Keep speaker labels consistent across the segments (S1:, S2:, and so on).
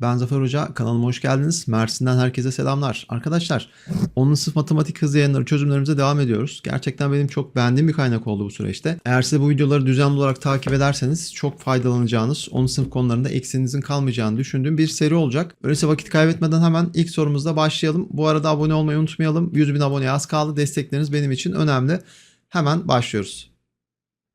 S1: Ben Zafer Hoca. Kanalıma hoş geldiniz. Mersin'den herkese selamlar. Arkadaşlar 10. sınıf matematik hızlı yayınları çözümlerimize devam ediyoruz. Gerçekten benim çok beğendiğim bir kaynak oldu bu süreçte. Eğer siz bu videoları düzenli olarak takip ederseniz çok faydalanacağınız, 10. sınıf konularında eksiğinizin kalmayacağını düşündüğüm bir seri olacak. Öyleyse vakit kaybetmeden hemen ilk sorumuzla başlayalım. Bu arada abone olmayı unutmayalım. 100 bin aboneye az kaldı. Destekleriniz benim için önemli. Hemen başlıyoruz.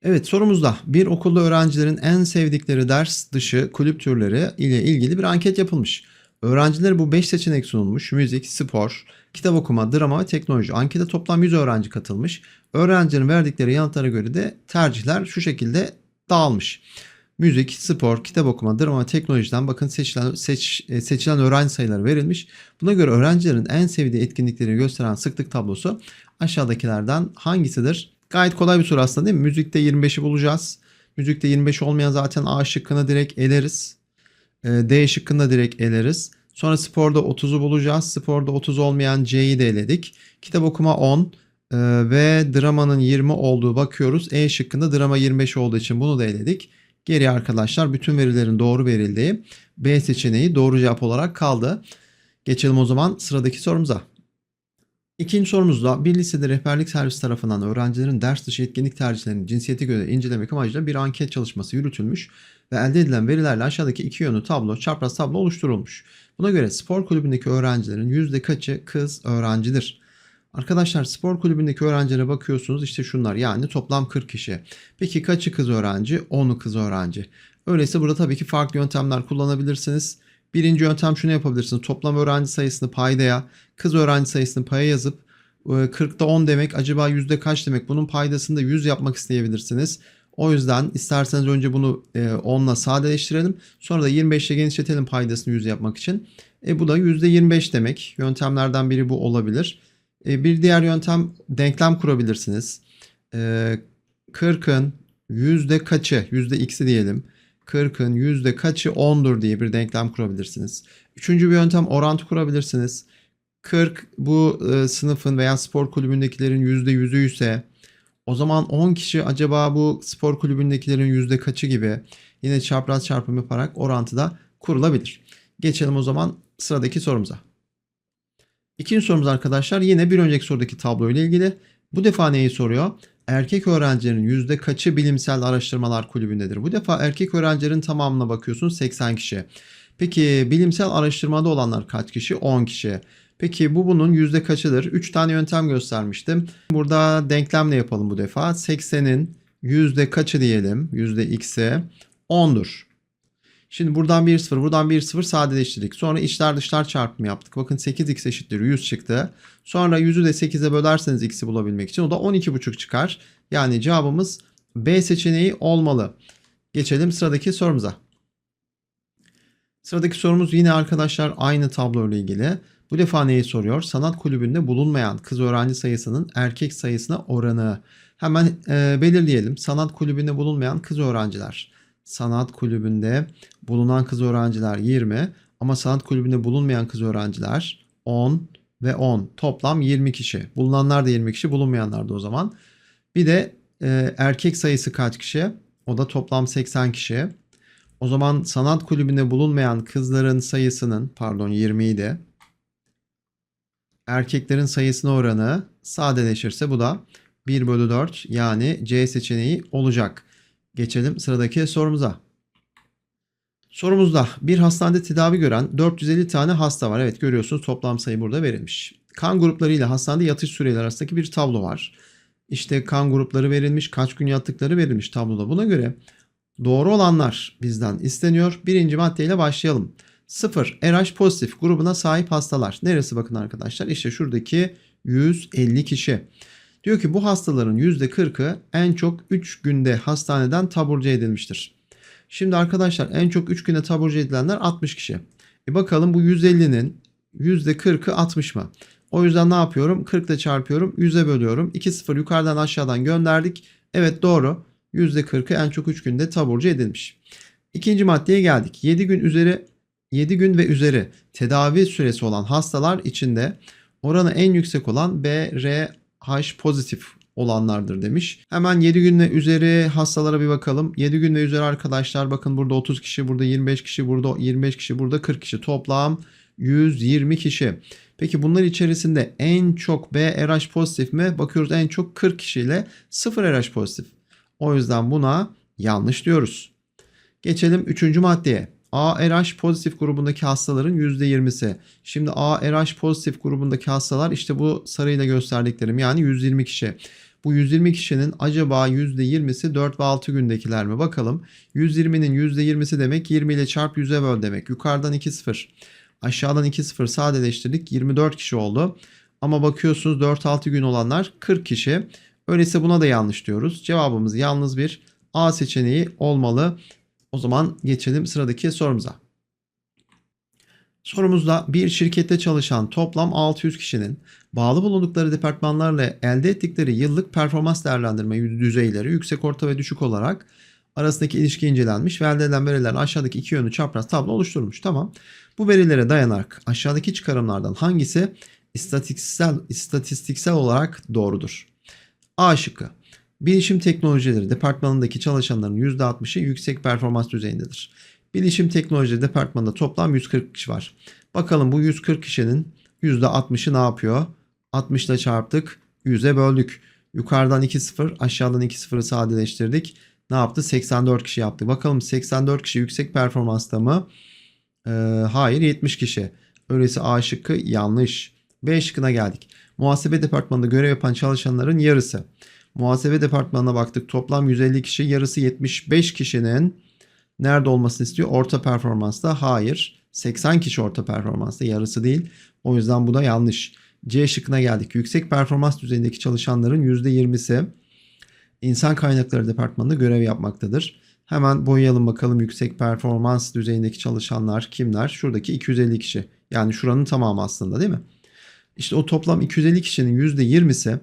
S1: Evet sorumuzda bir okulda öğrencilerin en sevdikleri ders dışı kulüp türleri ile ilgili bir anket yapılmış. Öğrencilere bu 5 seçenek sunulmuş. Müzik, spor, kitap okuma, drama ve teknoloji. Ankete toplam 100 öğrenci katılmış. Öğrencilerin verdikleri yanıtlara göre de tercihler şu şekilde dağılmış. Müzik, spor, kitap okuma, drama ve teknolojiden bakın seçilen, seç, e, seçilen öğrenci sayıları verilmiş. Buna göre öğrencilerin en sevdiği etkinlikleri gösteren sıklık tablosu aşağıdakilerden hangisidir? Gayet kolay bir soru aslında değil mi? Müzikte 25'i bulacağız. Müzikte 25 olmayan zaten A şıkkını direkt eleriz. Ee, D şıkkını da direkt eleriz. Sonra sporda 30'u bulacağız. Sporda 30 olmayan C'yi de eledik. Kitap okuma 10 ee, ve dramanın 20 olduğu bakıyoruz. E şıkkında drama 25 olduğu için bunu da eledik. Geriye arkadaşlar bütün verilerin doğru verildiği B seçeneği doğru cevap olarak kaldı. Geçelim o zaman sıradaki sorumuza. İkinci sorumuzda bir lisede rehberlik servisi tarafından öğrencilerin ders dışı etkinlik tercihlerini cinsiyete göre incelemek amacıyla bir anket çalışması yürütülmüş ve elde edilen verilerle aşağıdaki iki yönlü tablo, çapraz tablo oluşturulmuş. Buna göre spor kulübündeki öğrencilerin yüzde kaçı kız öğrencidir? Arkadaşlar spor kulübündeki öğrencilere bakıyorsunuz işte şunlar yani toplam 40 kişi. Peki kaçı kız öğrenci? 10'u kız öğrenci. Öyleyse burada tabii ki farklı yöntemler kullanabilirsiniz. Birinci yöntem şunu yapabilirsiniz. Toplam öğrenci sayısını paydaya, kız öğrenci sayısını paya yazıp 40'ta 10 demek acaba yüzde kaç demek? Bunun paydasını da 100 yapmak isteyebilirsiniz. O yüzden isterseniz önce bunu 10 ile sadeleştirelim. Sonra da 25 ile genişletelim paydasını 100 yapmak için. E bu da %25 demek. Yöntemlerden biri bu olabilir. E, bir diğer yöntem denklem kurabilirsiniz. E, 40'ın yüzde kaçı, yüzde x'i diyelim. 40'ın yüzde kaçı 10'dur diye bir denklem kurabilirsiniz. Üçüncü bir yöntem orantı kurabilirsiniz. 40 bu e, sınıfın veya spor kulübündekilerin yüzde yüzü ise o zaman 10 kişi acaba bu spor kulübündekilerin yüzde kaçı gibi yine çapraz çarpım yaparak orantıda kurulabilir. Geçelim o zaman sıradaki sorumuza. İkinci sorumuz arkadaşlar yine bir önceki sorudaki tablo ile ilgili. Bu defa neyi soruyor? Erkek öğrencilerin yüzde kaçı bilimsel araştırmalar kulübündedir? Bu defa erkek öğrencilerin tamamına bakıyorsun 80 kişi. Peki bilimsel araştırmada olanlar kaç kişi? 10 kişi. Peki bu bunun yüzde kaçıdır? 3 tane yöntem göstermiştim. Burada denklemle yapalım bu defa. 80'in yüzde kaçı diyelim? Yüzde x'e 10'dur. Şimdi buradan 1 0 buradan 1 0 sadeleştirdik. Sonra içler dışlar çarpımı yaptık. Bakın 8x eşittir 100 çıktı. Sonra 100'ü de 8'e bölerseniz x'i bulabilmek için o da 12,5 çıkar. Yani cevabımız B seçeneği olmalı. Geçelim sıradaki sorumuza. Sıradaki sorumuz yine arkadaşlar aynı tablo ile ilgili. Bu defa neyi soruyor? Sanat kulübünde bulunmayan kız öğrenci sayısının erkek sayısına oranı. Hemen e, belirleyelim. Sanat kulübünde bulunmayan kız öğrenciler sanat kulübünde bulunan kız öğrenciler 20 ama sanat kulübünde bulunmayan kız öğrenciler 10 ve 10 toplam 20 kişi. Bulunanlar da 20 kişi bulunmayanlar da o zaman. Bir de e, erkek sayısı kaç kişi? O da toplam 80 kişi. O zaman sanat kulübünde bulunmayan kızların sayısının pardon 20 idi. Erkeklerin sayısına oranı sadeleşirse bu da 1 bölü 4 yani C seçeneği olacak. Geçelim sıradaki sorumuza. Sorumuzda bir hastanede tedavi gören 450 tane hasta var. Evet görüyorsunuz toplam sayı burada verilmiş. Kan grupları ile hastanede yatış süreleri arasındaki bir tablo var. İşte kan grupları verilmiş, kaç gün yattıkları verilmiş tabloda. Buna göre doğru olanlar bizden isteniyor. Birinci maddeyle başlayalım. 0 RH pozitif grubuna sahip hastalar. Neresi bakın arkadaşlar? İşte şuradaki 150 kişi. Diyor ki bu hastaların %40'ı en çok 3 günde hastaneden taburcu edilmiştir. Şimdi arkadaşlar en çok 3 günde taburcu edilenler 60 kişi. E bakalım bu 150'nin %40'ı 60 mı? O yüzden ne yapıyorum? 40 ile çarpıyorum. 100'e bölüyorum. 2 sıfır yukarıdan aşağıdan gönderdik. Evet doğru. %40'ı en çok 3 günde taburcu edilmiş. İkinci maddeye geldik. 7 gün üzeri 7 gün ve üzeri tedavi süresi olan hastalar içinde oranı en yüksek olan B, R, H pozitif olanlardır demiş. Hemen 7 gün ve üzeri hastalara bir bakalım. 7 gün ve üzeri arkadaşlar bakın burada 30 kişi, burada 25 kişi, burada 25 kişi, burada 40 kişi. Toplam 120 kişi. Peki bunlar içerisinde en çok B RH pozitif mi? Bakıyoruz en çok 40 kişiyle 0 RH pozitif. O yüzden buna yanlış diyoruz. Geçelim 3. maddeye. ARH pozitif grubundaki hastaların %20'si. Şimdi ARH pozitif grubundaki hastalar işte bu sarıyla gösterdiklerim yani 120 kişi. Bu 120 kişinin acaba %20'si 4 ve 6 gündekiler mi? Bakalım. 120'nin %20'si demek 20 ile çarp 100'e böl demek. Yukarıdan 2 0. Aşağıdan 2 0 sadeleştirdik. 24 kişi oldu. Ama bakıyorsunuz 4-6 gün olanlar 40 kişi. Öyleyse buna da yanlış diyoruz. Cevabımız yalnız bir A seçeneği olmalı. O zaman geçelim sıradaki sorumuza. Sorumuzda bir şirkette çalışan toplam 600 kişinin bağlı bulundukları departmanlarla elde ettikleri yıllık performans değerlendirme düzeyleri yüksek, orta ve düşük olarak arasındaki ilişki incelenmiş ve elde edilen veriler aşağıdaki iki yönlü çapraz tablo oluşturulmuş. Tamam. Bu verilere dayanarak aşağıdaki çıkarımlardan hangisi istatistiksel, istatistiksel olarak doğrudur? A şıkkı. Bilişim teknolojileri departmanındaki çalışanların %60'ı yüksek performans düzeyindedir. Bilişim teknolojileri departmanında toplam 140 kişi var. Bakalım bu 140 kişinin %60'ı ne yapıyor? 60 ile çarptık, 100'e böldük. Yukarıdan 2 0, aşağıdan 2 0'ı sadeleştirdik. Ne yaptı? 84 kişi yaptı. Bakalım 84 kişi yüksek performansta mı? Ee, hayır 70 kişi. Öyleyse A şıkkı yanlış. B şıkkına geldik. Muhasebe departmanında görev yapan çalışanların yarısı. Muhasebe departmanına baktık. Toplam 150 kişi. Yarısı 75 kişinin nerede olmasını istiyor? Orta performansta. Hayır. 80 kişi orta performansta. Yarısı değil. O yüzden bu da yanlış. C şıkkına geldik. Yüksek performans düzeyindeki çalışanların %20'si insan kaynakları departmanında görev yapmaktadır. Hemen boyayalım bakalım yüksek performans düzeyindeki çalışanlar kimler? Şuradaki 250 kişi. Yani şuranın tamamı aslında değil mi? İşte o toplam 250 kişinin %20'si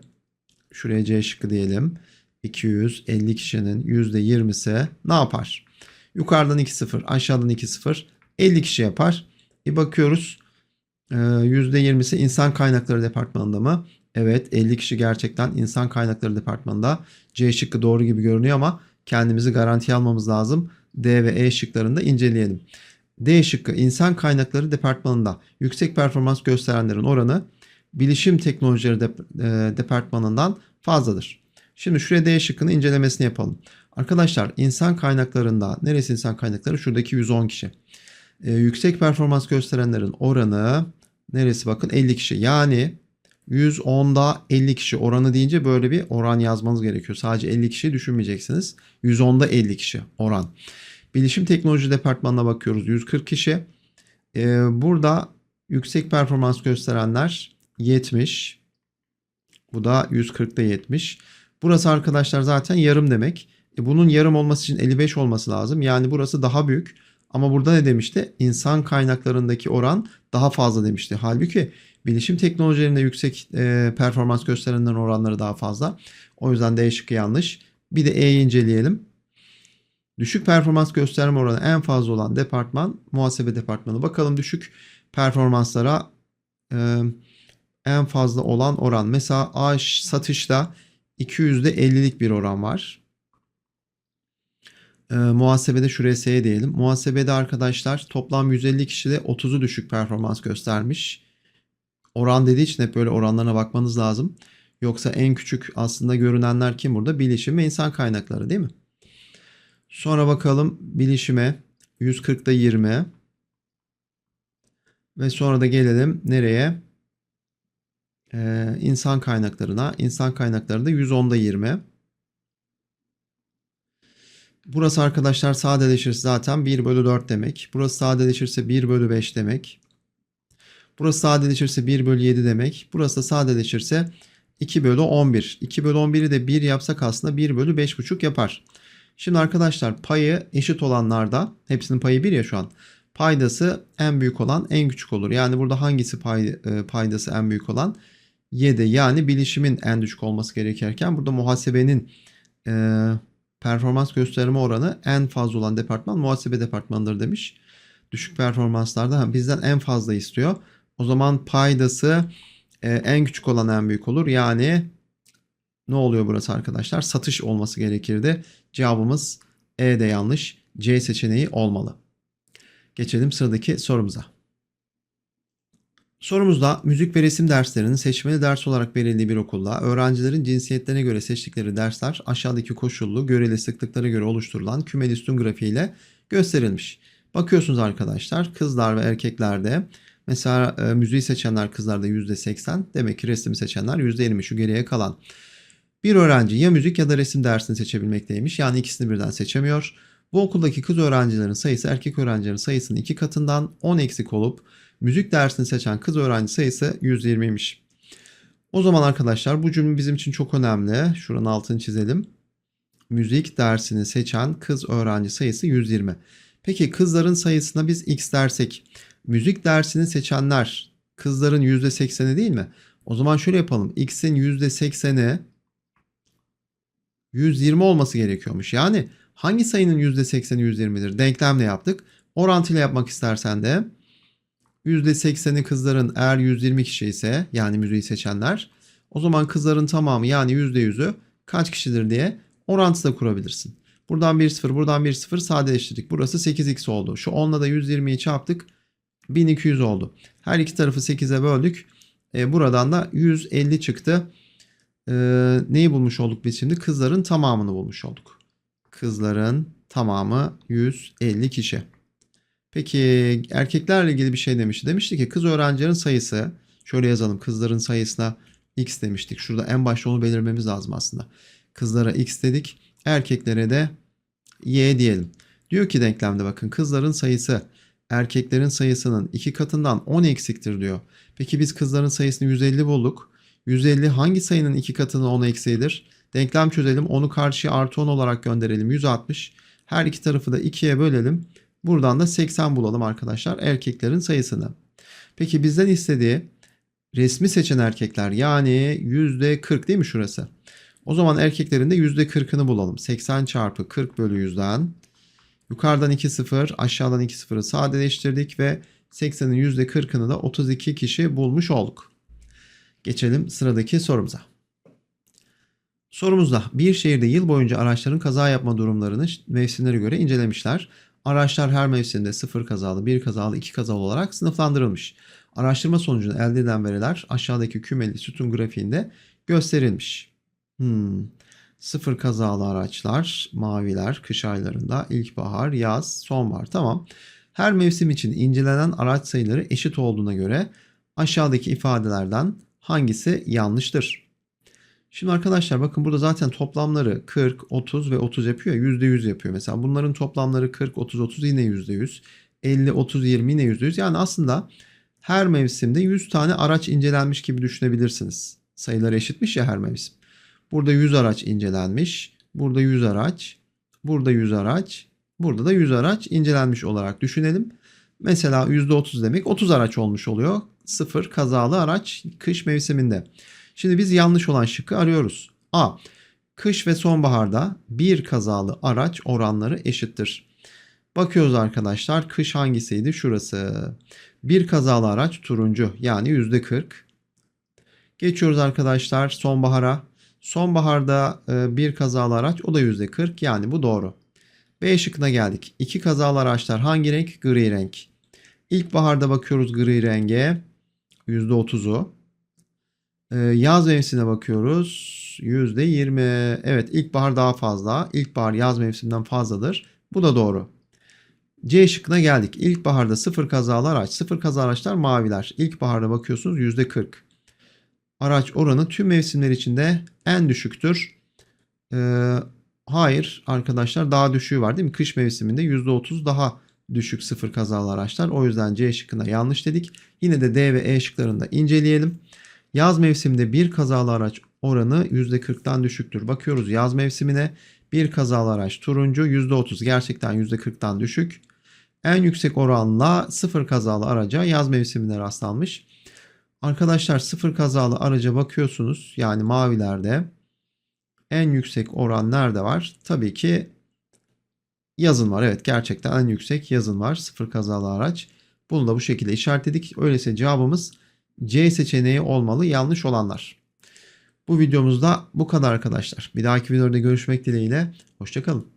S1: şuraya C şıkkı diyelim. 250 kişinin %20'si ne yapar? Yukarıdan 2-0 aşağıdan 2-0 50 kişi yapar. Bir bakıyoruz %20'si insan kaynakları departmanında mı? Evet 50 kişi gerçekten insan kaynakları departmanında. C şıkkı doğru gibi görünüyor ama kendimizi garantiye almamız lazım. D ve E şıklarını da inceleyelim. D şıkkı insan kaynakları departmanında yüksek performans gösterenlerin oranı bilişim teknolojileri de, e, departmanından fazladır. Şimdi şuraya D şıkkını incelemesini yapalım. Arkadaşlar insan kaynaklarında neresi insan kaynakları? Şuradaki 110 kişi. E, yüksek performans gösterenlerin oranı neresi bakın 50 kişi. Yani 110'da 50 kişi oranı deyince böyle bir oran yazmanız gerekiyor. Sadece 50 kişi düşünmeyeceksiniz. 110'da 50 kişi oran. Bilişim teknoloji departmanına bakıyoruz. 140 kişi. Ee, burada yüksek performans gösterenler 70. Bu da 140'da 70. Burası arkadaşlar zaten yarım demek. E, bunun yarım olması için 55 olması lazım. Yani burası daha büyük. Ama burada ne demişti? İnsan kaynaklarındaki oran daha fazla demişti. Halbuki bilişim teknolojilerinde yüksek e, performans gösterenlerin oranları daha fazla. O yüzden D şıkkı yanlış. Bir de E'yi inceleyelim. Düşük performans gösterme oranı en fazla olan departman muhasebe departmanı. Bakalım düşük performanslara e, en fazla olan oran. Mesela A satışta 200'de 50'lik bir oran var. E, muhasebede şuraya S diyelim. Muhasebede arkadaşlar toplam 150 kişide 30'u düşük performans göstermiş. Oran dediği için hep böyle oranlarına bakmanız lazım. Yoksa en küçük aslında görünenler kim burada? Bilişim ve insan kaynakları değil mi? Sonra bakalım bilişime 140'da 20 ve sonra da gelelim nereye? Ee, insan kaynaklarına. İnsan kaynaklarında 110'da 20. Burası arkadaşlar sadeleşirse zaten 1 bölü 4 demek. Burası sadeleşirse 1 bölü 5 demek. Burası sadeleşirse 1 bölü 7 demek. Burası da sadeleşirse 2 bölü 11. 2 bölü 11'i de 1 yapsak aslında 1 bölü 5,5 yapar. Şimdi arkadaşlar payı eşit olanlarda hepsinin payı 1 ya şu an. Paydası en büyük olan en küçük olur. Yani burada hangisi pay, e, paydası en büyük olan? 7 yani bilişimin en düşük olması gerekirken burada muhasebenin e, performans gösterme oranı en fazla olan departman muhasebe departmanıdır demiş. Düşük performanslarda bizden en fazla istiyor. O zaman paydası e, en küçük olan en büyük olur. Yani Ne oluyor burası arkadaşlar? Satış olması gerekirdi. Cevabımız E de yanlış. C seçeneği olmalı. Geçelim sıradaki sorumuza. Sorumuzda müzik ve resim derslerinin seçmeli ders olarak verildiği bir okulda öğrencilerin cinsiyetlerine göre seçtikleri dersler aşağıdaki koşullu göreli sıklıklara göre oluşturulan kümeli sütun grafiğiyle gösterilmiş. Bakıyorsunuz arkadaşlar kızlar ve erkeklerde mesela e, müziği seçenler kızlarda %80 demek ki resmi seçenler %20 şu geriye kalan. Bir öğrenci ya müzik ya da resim dersini seçebilmekteymiş yani ikisini birden seçemiyor. Bu okuldaki kız öğrencilerin sayısı erkek öğrencilerin sayısının iki katından 10 eksik olup müzik dersini seçen kız öğrenci sayısı 120'ymiş. O zaman arkadaşlar bu cümle bizim için çok önemli. Şuranın altını çizelim. Müzik dersini seçen kız öğrenci sayısı 120. Peki kızların sayısına biz x dersek müzik dersini seçenler kızların %80'i değil mi? O zaman şöyle yapalım. X'in %80'i 120 olması gerekiyormuş. Yani hangi sayının %80'i 120'dir? Denklemle yaptık. Orantıyla yapmak istersen de %80'i kızların eğer 120 kişi ise yani müziği seçenler o zaman kızların tamamı yani %100'ü kaç kişidir diye orantı da kurabilirsin. Buradan 1 0 buradan 1 0 sadeleştirdik. Burası 8x oldu. Şu 10'la da 120'yi çarptık. 1200 oldu. Her iki tarafı 8'e böldük. E, buradan da 150 çıktı. E, neyi bulmuş olduk biz şimdi? Kızların tamamını bulmuş olduk. Kızların tamamı 150 kişi. Peki erkeklerle ilgili bir şey demişti. Demişti ki kız öğrencilerin sayısı şöyle yazalım. Kızların sayısına x demiştik. Şurada en başta onu belirmemiz lazım aslında. Kızlara x dedik. Erkeklere de y diyelim. Diyor ki denklemde bakın kızların sayısı erkeklerin sayısının iki katından 10 eksiktir diyor. Peki biz kızların sayısını 150 bulduk. 150 hangi sayının iki katının 10 eksiğidir? Denklem çözelim. Onu karşıya artı 10 olarak gönderelim. 160. Her iki tarafı da 2'ye bölelim. Buradan da 80 bulalım arkadaşlar erkeklerin sayısını. Peki bizden istediği resmi seçen erkekler yani %40 değil mi şurası? O zaman erkeklerin de %40'ını bulalım. 80 çarpı 40 bölü 100'den. Yukarıdan 2 sıfır aşağıdan 2 sıfırı sadeleştirdik ve 80'in %40'ını da 32 kişi bulmuş olduk. Geçelim sıradaki sorumuza. Sorumuzda bir şehirde yıl boyunca araçların kaza yapma durumlarını mevsimlere göre incelemişler. Araçlar her mevsimde 0 kazalı, 1 kazalı, 2 kazalı olarak sınıflandırılmış. Araştırma sonucunda elde edilen veriler aşağıdaki kümeli sütun grafiğinde gösterilmiş. Hmm. Sıfır kazalı araçlar, maviler, kış aylarında, ilkbahar, yaz, sonbahar. Tamam. Her mevsim için incelenen araç sayıları eşit olduğuna göre aşağıdaki ifadelerden hangisi yanlıştır? Şimdi arkadaşlar bakın burada zaten toplamları 40, 30 ve 30 yapıyor. %100 yapıyor. Mesela bunların toplamları 40, 30, 30 yine %100. 50, 30, 20 yine %100. Yani aslında her mevsimde 100 tane araç incelenmiş gibi düşünebilirsiniz. Sayılar eşitmiş ya her mevsim. Burada 100 araç incelenmiş. Burada 100 araç. Burada 100 araç. Burada da 100 araç incelenmiş olarak düşünelim. Mesela %30 demek 30 araç olmuş oluyor. Sıfır kazalı araç kış mevsiminde. Şimdi biz yanlış olan şıkkı arıyoruz. A. Kış ve sonbaharda bir kazalı araç oranları eşittir. Bakıyoruz arkadaşlar. Kış hangisiydi? Şurası. Bir kazalı araç turuncu yani %40. Geçiyoruz arkadaşlar sonbahara. Sonbaharda e, bir kazalı araç o da %40 yani bu doğru. B şıkkına geldik. İki kazalı araçlar hangi renk? Gri renk. İlkbaharda bakıyoruz gri renge. %30'u. E, yaz mevsimine bakıyoruz. %20. Evet ilkbahar daha fazla. İlkbahar yaz mevsiminden fazladır. Bu da doğru. C şıkkına geldik. İlkbaharda sıfır kazalı araç. Sıfır kazalı araçlar maviler. İlkbaharda bakıyorsunuz %40 araç oranı tüm mevsimler içinde en düşüktür. Ee, hayır arkadaşlar daha düşüğü var değil mi? Kış mevsiminde %30 daha düşük sıfır kazalı araçlar. O yüzden C şıkkına yanlış dedik. Yine de D ve E şıklarında inceleyelim. Yaz mevsiminde bir kazalı araç oranı %40'tan düşüktür. Bakıyoruz yaz mevsimine bir kazalı araç turuncu %30 gerçekten %40'tan düşük. En yüksek oranla sıfır kazalı araca yaz mevsiminde rastlanmış. Arkadaşlar sıfır kazalı araca bakıyorsunuz. Yani mavilerde en yüksek oran nerede var? Tabii ki yazın var. Evet gerçekten en yüksek yazın var. Sıfır kazalı araç. Bunu da bu şekilde işaretledik. Öyleyse cevabımız C seçeneği olmalı yanlış olanlar. Bu videomuzda bu kadar arkadaşlar. Bir dahaki videoda görüşmek dileğiyle. Hoşçakalın.